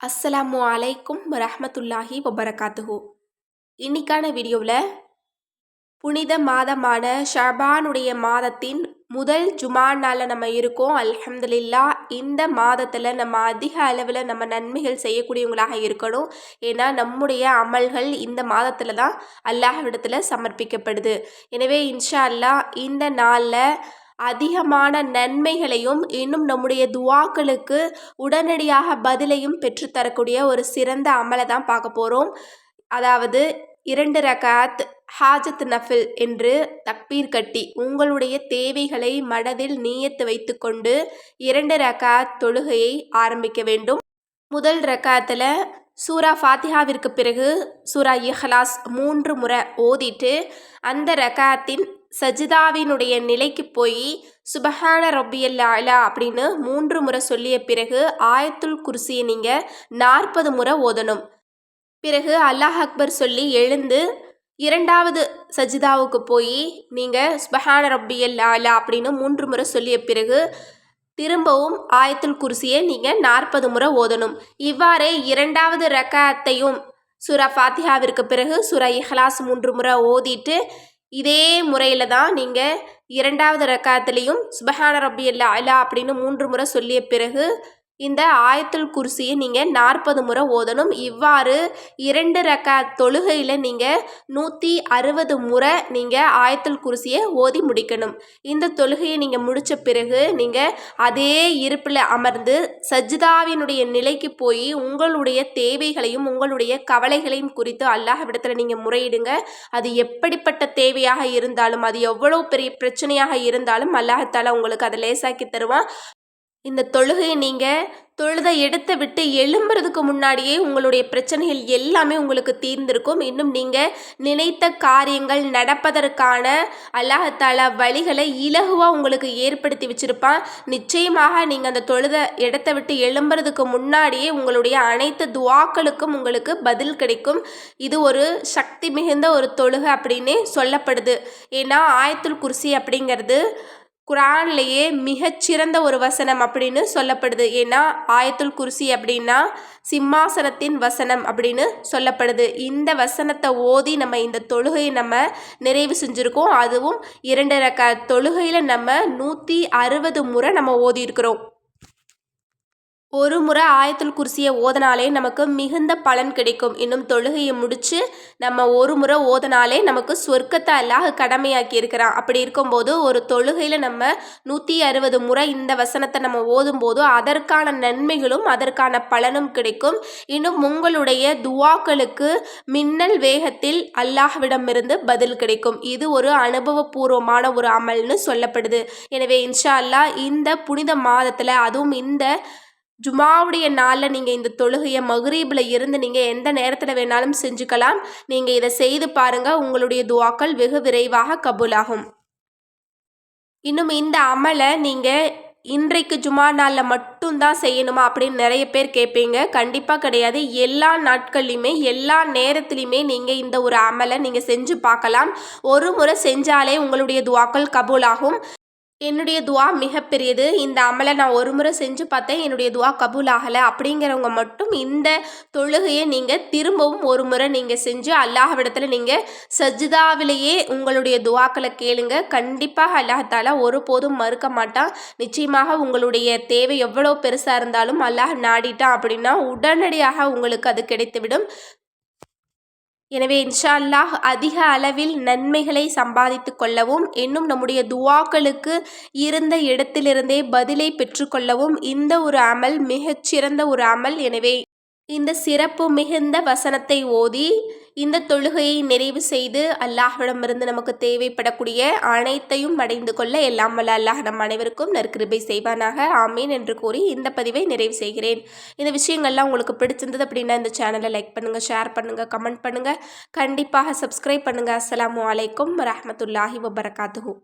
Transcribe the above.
அஸ்ஸலாமு அலைக்கும் ரஹமத்துல்லாஹி வபரகாத்துஹு. இன்னைக்கான வீடியோவில் புனித மாதமான ஷபானுடைய மாதத்தின் முதல் ஜுமா நாளில் நம்ம இருக்கோம். அல்ஹம்துலில்லா இந்த மாதத்தில் நம்ம அதிக அளவில் நம்ம நன்மைகள் செய்யக்கூடியவங்களாக இருக்கணும். ஏன்னா நம்முடைய அமல்கள் இந்த மாதத்தில் தான் அல்லாஹ் விடத்தில் சமர்ப்பிக்கப்படுது. எனவே இன்ஷா அல்லாஹ் இந்த நாளில் அதிகமான நன்மைகளையும் இன்னும் நம்முடைய துவாக்களுக்கு உடனடியாக பதிலையும் பெற்றுத்தரக்கூடிய ஒரு சிறந்த அமலை தான் பார்க்க போகிறோம் அதாவது இரண்டு ரகாத் ஹாஜத் நஃபில் என்று தக்பீர் கட்டி உங்களுடைய தேவைகளை மனதில் நீயத்து வைத்துக்கொண்டு இரண்டு ரகாத் தொழுகையை ஆரம்பிக்க வேண்டும். முதல் ரகாத்தில் சூரா ஃபாத்திஹாவிற்கு பிறகு சூரா இஹ்லாஸ் மூன்று முறை ஓதிட்டு அந்த ரகாத்தின் சஜிதாவினுடைய நிலைக்கு போய் சுபஹான ரப்பியல் அலா அப்படின்னு மூன்று முறை சொல்லிய பிறகு ஆயத்துல் குர்சியை நீங்கள் நாற்பது முறை ஓதணும். பிறகு அல்லாஹ் அக்பர் சொல்லி எழுந்து இரண்டாவது சஜிதாவுக்கு போய் நீங்கள் சுபஹான ரப்பியல் அலா அப்படின்னு மூன்று முறை சொல்லிய பிறகு திரும்பவும் ஆயத்துல் குர்சியை நீங்கள் நாற்பது முறை ஓதணும். இவ்வாறே இரண்டாவது ரக்காத்தையும் சுரா ஃபாத்தியாவிற்கு பிறகு சுரா இஹ்லாஸ் மூன்று முறை ஓதிட்டு இதே முறையில் தான் நீங்கள் இரண்டாவது ரக்காத்துலேயும் சுபஹான ரப்பி அல்லா அலா அப்படின்னு மூன்று முறை சொல்லிய பிறகு இந்த ஆயத்துல் குர்சியை நீங்கள் நாற்பது முறை ஓதணும். இவ்வாறு இரண்டு ரக்க தொழுகையில் நீங்கள் நூற்றி அறுபது முறை நீங்கள் ஆயத்துல் குர்சியை ஓதி முடிக்கணும். இந்த தொழுகையை நீங்கள் முடித்த பிறகு நீங்கள் அதே இருப்பில் அமர்ந்து சஜிதாவினுடைய நிலைக்கு போய் உங்களுடைய தேவைகளையும் உங்களுடைய கவலைகளையும் குறித்து அல்லாஹ்விடத்தில் நீங்கள் முறையிடுங்க. அது எப்படிப்பட்ட தேவையாக இருந்தாலும் அது எவ்வளோ பெரிய பிரச்சனையாக இருந்தாலும் அல்லாஹத்தால் உங்களுக்கு அதை லேசாக்கி தருவான். இந்த தொழுகையை நீங்கள் தொழுதை எடுத்து விட்டு எழும்புறதுக்கு முன்னாடியே உங்களுடைய பிரச்சனைகள் எல்லாமே உங்களுக்கு தீர்ந்திருக்கும். இன்னும் நீங்கள் நினைத்த காரியங்கள் நடப்பதற்கான அல்லாஹத்தால வழிகளை இலகுவாக உங்களுக்கு ஏற்படுத்தி வச்சுருப்பான். நிச்சயமாக நீங்கள் அந்த தொழுதை இடத்த விட்டு எழும்புறதுக்கு முன்னாடியே உங்களுடைய அனைத்து துவாக்களுக்கும் உங்களுக்கு பதில் கிடைக்கும். இது ஒரு சக்தி மிகுந்த ஒரு தொழுகை அப்படின்னே சொல்லப்படுது. ஏன்னா ஆயத்துல் குர்சி அப்படிங்கிறது குரான்லேயே மிகச்சிறந்த ஒரு வசனம் அப்படின்னு சொல்லப்படுது. ஏன்னா ஆயத்துல் குர்சி அப்படின்னா சிம்மாசனத்தின் வசனம் அப்படின்னு சொல்லப்படுது. இந்த வசனத்தை ஓதி நம்ம இந்த தொழுகையை நம்ம நிறைவு செஞ்சுருக்கோம். அதுவும் இரண்டு ரக்க தொழுகையில் நம்ம நூற்றி அறுபது முறை நம்ம ஓதி இருக்கிறோம் ஒரு முறை ஆயத்துல் குர்சியை ஓதனாலே நமக்கு மிகுந்த பலன் கிடைக்கும். இன்னும் தொழுகையை முடித்து நம்ம ஒரு முறை ஓதனாலே நமக்கு சொர்க்கத்தை அல்லாஹ் கடமையாக்கி இருக்கிறான். அப்படி இருக்கும்போது ஒரு தொழுகையில் நம்ம நூற்றி அறுபது முறை இந்த வசனத்தை நம்ம ஓதும்போது அதற்கான நன்மைகளும் அதற்கான பலனும் கிடைக்கும். இன்னும் உங்களுடைய துவாக்களுக்கு மின்னல் வேகத்தில் அல்லாஹ்விடமிருந்து பதில் கிடைக்கும். இது ஒரு அனுபவபூர்வமான ஒரு அமல்னு சொல்லப்படுது. எனவே இன்ஷா அல்லாஹ் இந்த புனித மாதத்தில் அதுவும் இந்த ஜுமாவுடைய நாளில் நீங்கள் இந்த தொழுகையை மகரீபில் இருந்து நீங்கள் எந்த நேரத்தில் வேணாலும் செஞ்சுக்கலாம். நீங்கள் இதை செய்து பாருங்கள் உங்களுடைய துவாக்கள் வெகு விரைவாக கபூலாகும். இன்னும் இந்த அமலை நீங்கள் இன்றைக்கு ஜுமா நாளில் மட்டும்தான் செய்யணுமா அப்படின்னு நிறைய பேர் கேட்பீங்க கண்டிப்பாக கிடையாது. எல்லா நாட்கள்லையுமே எல்லா நேரத்துலையுமே நீங்கள் இந்த ஒரு அமலை நீங்கள் செஞ்சு பார்க்கலாம். ஒரு முறை செஞ்சாலே உங்களுடைய துவாக்கள் கபூலாகும். என்னுடைய துவா மிகப்பெரியது. இந்த அமலை நான் ஒரு முறை செஞ்சு பார்த்தேன். என்னுடைய துவா கபூல் ஆகலை அப்படிங்கிறவங்க மட்டும் இந்த தொழுகையை நீங்கள் திரும்பவும் ஒரு முறை நீங்கள் செஞ்சு அல்லாஹ்விடத்தில் நீங்கள் சஜிதாவிலேயே உங்களுடைய துவாக்களை கேளுங்க. கண்டிப்பாக அல்லாஹால ஒருபோதும் மறுக்க மாட்டான். நிச்சயமாக உங்களுடைய தேவை எவ்வளோ பெருசாக இருந்தாலும் அல்லாஹ் நாடிட்டான் அப்படின்னா உடனடியாக உங்களுக்கு அது கிடைத்துவிடும். எனவே இன்ஷா அல்லாஹ் அதிக அளவில் நன்மைகளை சம்பாதித்து கொள்ளவும் இன்னும் நம்முடைய துவாக்களுக்கு இருந்த இடத்திலிருந்தே பதிலை பெற்றுக்கொள்ளவும் இந்த ஒரு அமல் மிகச்சிறந்த ஒரு அமல். எனவே இந்த சிறப்பு மிகுந்த வசனத்தை ஓதி இந்த தொழுகையை நிறைவு செய்து அல்லாஹ்விடமிருந்து நமக்கு தேவைப்படக்கூடிய அனைத்தையும் அடைந்து கொள்ள எல்லாம் வல்ல அல்லாஹ் நம் அனைவருக்கும் நற்கிருபை செய்வானாக. ஆமீன் என்று கூறி இந்த பதிவை நிறைவு செய்கிறேன். இந்த விஷயங்கள்லாம் உங்களுக்கு பிடிச்சிருந்தது அப்படின்னா இந்த சேனலை லைக் பண்ணுங்கள் ஷேர் பண்ணுங்கள் கமெண்ட் பண்ணுங்கள் கண்டிப்பாக சப்ஸ்கிரைப் பண்ணுங்கள் அஸ்லாம் வலைக்கம் வரமத்துல்லாஹி வபரகாத்துஹூ.